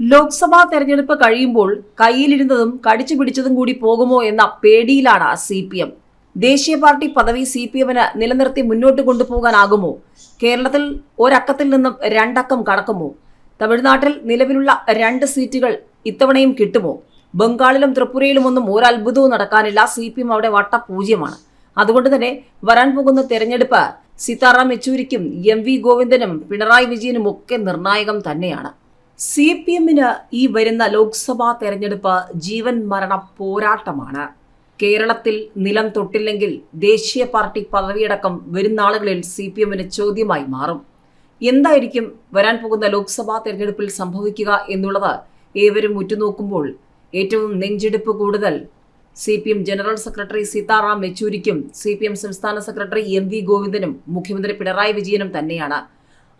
ലോക്സഭാ തെരഞ്ഞെടുപ്പ് കഴിയുമ്പോൾ കയ്യിലിരുന്നതും കടിച്ചു പിടിച്ചതും കൂടി പോകുമോ എന്ന പേടിയിലാണ് സി പി എം. ദേശീയ പാർട്ടി പദവി സി പി എമ്മിന് നിലനിർത്തി മുന്നോട്ട് കൊണ്ടുപോകാനാകുമോ? കേരളത്തിൽ ഒരക്കത്തിൽ നിന്നും രണ്ടക്കം കടക്കുമോ? തമിഴ്നാട്ടിൽ നിലവിലുള്ള രണ്ട് സീറ്റുകൾ ഇത്തവണയും കിട്ടുമോ? ബംഗാളിലും ത്രിപുരയിലുമൊന്നും ഒരു അത്ഭുതവും നടക്കാനില്ല. സി പി എം അവിടെ വട്ടപൂജ്യമാണ് അതുകൊണ്ട് തന്നെ വരാൻ പോകുന്ന തെരഞ്ഞെടുപ്പ് സീതാറാം യെച്ചൂരിക്കും എം വി ഗോവിന്ദനും പിണറായി വിജയനും ഒക്കെ നിർണായകം തന്നെയാണ്. സി പി എമ്മിന് ഈ വരുന്ന ലോക്സഭാ തെരഞ്ഞെടുപ്പ് ജീവൻ മരണ പോരാട്ടമാണ്. കേരളത്തിൽ നിലം തൊട്ടില്ലെങ്കിൽ ദേശീയ പാർട്ടി പദവിയടക്കം വരുന്ന നാളുകളിൽ സി പി എമ്മിന് ചോദ്യമായി മാറും. എന്തായിരിക്കും വരാൻ പോകുന്ന ലോക്സഭാ തെരഞ്ഞെടുപ്പിൽ സംഭവിക്കുക എന്നുള്ളത് ഏവരും ഉറ്റുനോക്കുമ്പോൾ ഏറ്റവും നെഞ്ചെടുപ്പ് കൂടുതൽ C P M general secretary Sitaram യെച്ചൂരിക്കും C P M സംസ്ഥാന സെക്രട്ടറി എം വി ഗോവിന്ദനും മുഖ്യമന്ത്രി പിണറായി വിജയനും തന്നെയാണ്.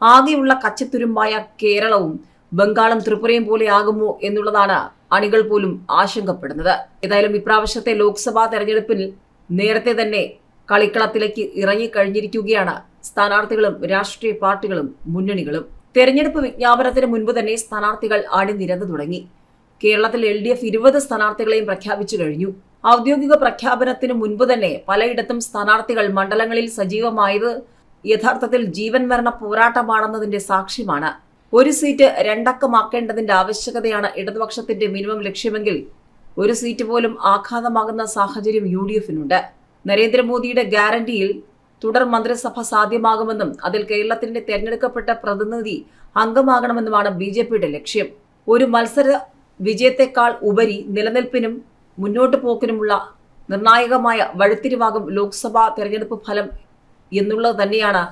ആകെയുള്ള കച്ചത്തുരുമ്പായ കേരളവും ബംഗാളും ത്രിപുരയും പോലെ ആകുമോ എന്നുള്ളതാണ് അണികൾ പോലും ആശങ്കപ്പെടുന്നത്. ഏതായാലും ഇപ്രാവശ്യത്തെ ലോക്സഭാ തെരഞ്ഞെടുപ്പിൽ നേരത്തെ തന്നെ കളിക്കളത്തിലേക്ക് ഇറങ്ങിക്കഴിഞ്ഞിരിക്കുകയാണ് സ്ഥാനാർത്ഥികളും രാഷ്ട്രീയ പാർട്ടികളും മുന്നണികളും. തെരഞ്ഞെടുപ്പ് വിജ്ഞാപനത്തിന് മുൻപ് തന്നെ സ്ഥാനാർത്ഥികൾ അണിനിരന്നു തുടങ്ങി. കേരളത്തിൽ എൽ ഡി എഫ് ഇരുപത് സ്ഥാനാർത്ഥികളെയും പ്രഖ്യാപിച്ചു കഴിഞ്ഞു. ഔദ്യോഗിക പ്രഖ്യാപനത്തിന് മുൻപ് തന്നെ പലയിടത്തും സ്ഥാനാർത്ഥികൾ മണ്ഡലങ്ങളിൽ സജീവമായത് യഥാർത്ഥത്തിൽ ജീവൻ മരണ പോരാട്ടമാണെന്നതിന്റെ സാക്ഷ്യമാണ്. ഒരു സീറ്റ് രണ്ടക്കമാക്കേണ്ടതിന്റെ ആവശ്യകതയാണ് ഇടതുപക്ഷത്തിന്റെ മിനിമം ലക്ഷ്യമെങ്കിൽ ഒരു സീറ്റ് പോലും ആഘാതമാകുന്ന സാഹചര്യം യു ഡി എഫിനുണ്ട് നരേന്ദ്രമോദിയുടെ ഗ്യാരണ്ടിയിൽ തുടർ മന്ത്രിസഭ സാധ്യമാകുമെന്നും അതിൽ കേരളത്തിന്റെ തെരഞ്ഞെടുക്കപ്പെട്ട പ്രതിനിധി അംഗമാകണമെന്നുമാണ് ബി ജെ പിയുടെ ലക്ഷ്യം. ഒരു മത്സര വിജയത്തെക്കാൾ ഉപരി നിലനിൽപ്പിനും മുന്നോട്ടു പോക്കിനുമുള്ള നിർണായകമായ വഴിത്തിരിവാകും ലോക്സഭാ തെരഞ്ഞെടുപ്പ് ഫലം എന്നുള്ളത് തന്നെയാണ്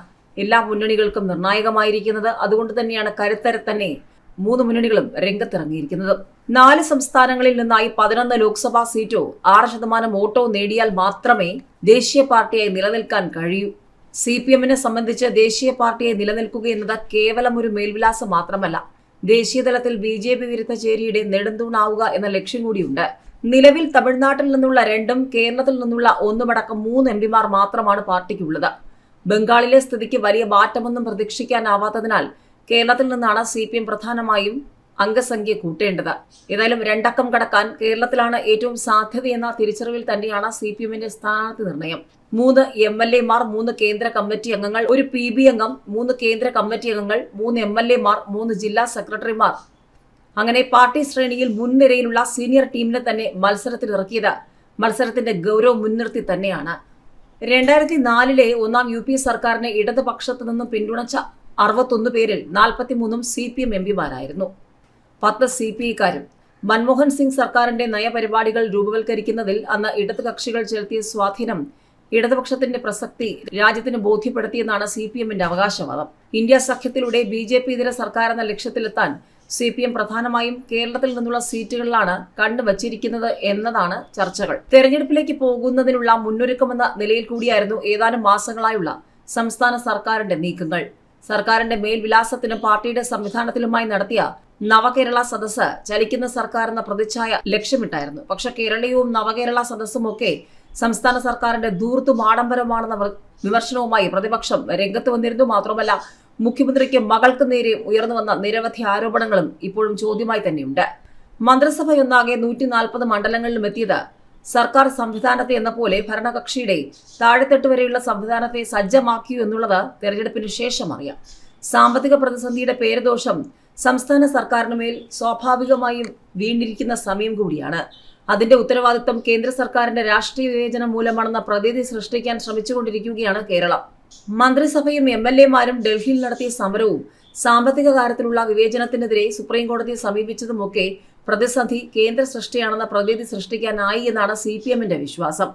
എല്ലാ മുന്നണികൾക്കും നിർണായകമായിരിക്കുന്നത് അതുകൊണ്ട് തന്നെയാണ് കരുത്തരെ തന്നെ മൂന്ന് മുന്നണികളും രംഗത്തിറങ്ങിയിരിക്കുന്നത്. നാല് സംസ്ഥാനങ്ങളിൽ നിന്നായി പതിനൊന്ന് ലോക്സഭാ സീറ്റോ ആറ് ശതമാനം വോട്ടോ നേടിയാൽ മാത്രമേ ദേശീയ പാർട്ടിയായി നിലനിൽക്കാൻ കഴിയൂ. സി പി എമ്മിനെ സംബന്ധിച്ച് ദേശീയ പാർട്ടിയെ നിലനിൽക്കുക എന്നത് കേവലം ഒരു മേൽവിലാസം മാത്രമല്ല ദേശീയതലത്തിൽ ബി ജെ പി വിരുദ്ധ ചേരിയുടെ നെടുന്തൂണാവുക എന്ന ലക്ഷ്യം കൂടിയുണ്ട്. നിലവിൽ തമിഴ്നാട്ടിൽ നിന്നുള്ള രണ്ടും കേരളത്തിൽ നിന്നുള്ള ഒന്നുമടക്കം മൂന്ന് എം പിമാർ മാത്രമാണ് പാർട്ടിക്കുള്ളത്. ബംഗാളിലെ സ്ഥിതിക്ക് വലിയ മാറ്റമൊന്നും പ്രതീക്ഷിക്കാനാവാത്തതിനാൽ കേരളത്തിൽ നിന്നാണ് സി പി എം പ്രധാനമായും അംഗസംഖ്യ കൂട്ടേണ്ടത്. ഏതായാലും രണ്ടക്കം കടക്കാൻ കേരളത്തിലാണ് ഏറ്റവും സാധ്യതയെന്ന തിരിച്ചറിവിൽ തന്നെയാണ് സി പി എമ്മിന്റെ സ്ഥാനാർത്ഥി നിർണയം. മൂന്ന് എം എൽ എമാർ മൂന്ന് കേന്ദ്ര കമ്മിറ്റി അംഗങ്ങൾ ഒരു പി ബി അംഗം മൂന്ന് കേന്ദ്ര കമ്മിറ്റി അംഗങ്ങൾ മൂന്ന് എം എൽ എമാർ മൂന്ന് ജില്ലാ സെക്രട്ടറിമാർ. അങ്ങനെ പാർട്ടി ശ്രേണിയിൽ മുൻനിരയിലുള്ള സീനിയർ ടീമിനെ തന്നെ മത്സരത്തിൽ ഇറക്കിയത് മത്സരത്തിന്റെ ഗൗരവം മുൻനിർത്തി തന്നെയാണ്. രണ്ടായിരത്തി നാലിലെ ഒന്നാം യു പി സർക്കാരിനെ ഇടതുപക്ഷത്തു നിന്നും പിന്തുണച്ച അറുപത്തൊന്ന് പേരിൽ നാൽപ്പത്തിമൂന്നും സി പി എം എം പിമാരായിരുന്നു. പത്ത് സി പി ഐക്കാരും മൻമോഹൻ സിംഗ് സർക്കാരിന്റെ നയപരിപാടികൾ രൂപവൽക്കരിക്കുന്നതിൽ അന്ന് ഇടത് കക്ഷികൾ ചെലുത്തിയ സ്വാധീനം ഇടതുപക്ഷത്തിന്റെ പ്രസക്തി രാജ്യത്തിന് ബോധ്യപ്പെടുത്തിയെന്നാണ് സി പി എമ്മിന്റെ അവകാശവാദം. ഇന്ത്യ സഖ്യത്തിലൂടെ ബി ജെ പി ഇതര സർക്കാർ എന്ന ലക്ഷ്യത്തിലെത്താൻ സി പി എം പ്രധാനമായും കേരളത്തിൽ നിന്നുള്ള സീറ്റുകളിലാണ് കണ്ടുവച്ചിരിക്കുന്നത് എന്നതാണ് ചർച്ചകൾ. തെരഞ്ഞെടുപ്പിലേക്ക് പോകുന്നതിനുള്ള മുന്നൊരുക്കമെന്ന നിലയിൽ കൂടിയായിരുന്നു ഏതാനും മാസങ്ങളായുള്ള സംസ്ഥാന സർക്കാരിന്റെ നീക്കങ്ങൾ. സർക്കാരിന്റെ മേൽവിലാസത്തിനും പാർട്ടിയുടെ സംവിധാനത്തിലുമായി നടത്തിയ നവകേരള സദസ്സ് ചലിക്കുന്ന സർക്കാർ എന്ന പ്രതിച്ഛായ ലക്ഷ്യമിട്ടായിരുന്നു. പക്ഷെ കേരളീയവും നവകേരള സദസ്സും ഒക്കെ സംസ്ഥാന സർക്കാരിന്റെ ദൂർത്തും ആഡംബരമാണെന്ന വിമർശനവുമായി പ്രതിപക്ഷം രംഗത്ത് വന്നിരുന്നു. മാത്രമല്ല മുഖ്യമന്ത്രിക്ക് മകൾക്ക് നേരെ ഉയർന്നു വന്ന നിരവധി ആരോപണങ്ങളും ഇപ്പോഴും ചോദ്യമായി തന്നെയുണ്ട്. മന്ത്രിസഭയൊന്നാകെ നൂറ്റി നാൽപ്പത് മണ്ഡലങ്ങളിലും എത്തിയത് സർക്കാർ സംവിധാനത്തെ എന്ന പോലെ ഭരണകക്ഷിയുടെ താഴെത്തട്ട് വരെയുള്ള സംവിധാനത്തെ സജ്ജമാക്കിയു എന്നുള്ളത് തെരഞ്ഞെടുപ്പിന് ശേഷം അറിയാം. സാമ്പത്തിക പ്രതിസന്ധിയുടെ പേരദോഷം സംസ്ഥാന സർക്കാരിന് മേൽ സ്വാഭാവികമായും വീണ്ടിരിക്കുന്ന സമയം കൂടിയാണ്. അതിന്റെ ഉത്തരവാദിത്വം കേന്ദ്ര സർക്കാരിന്റെ രാഷ്ട്രീയ വിവേചനം മൂലമാണെന്ന പ്രതീതി സൃഷ്ടിക്കാൻ ശ്രമിച്ചുകൊണ്ടിരിക്കുകയാണ് കേരളം. മന്ത്രിസഭയും എം എൽ എമാരും ഡൽഹിയിൽ നടത്തിയ സമരവും സാമ്പത്തിക കാര്യത്തിലുള്ള വിവേചനത്തിനെതിരെ സുപ്രീംകോടതിയെ സമീപിച്ചതുമൊക്കെ പ്രതിസന്ധി കേന്ദ്ര സൃഷ്ടിയാണെന്ന പ്രതിവിധി സൃഷ്ടിക്കാനായി എന്നാണ് സി പി എമ്മിന്റെ വിശ്വാസം.